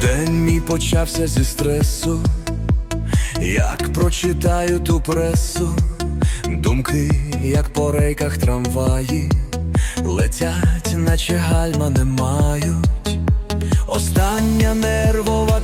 День мій почався зі стресу, як прочитаю ту пресу, думки, як по рейках трамваї, летять, наче гальма не мають. Остання нервова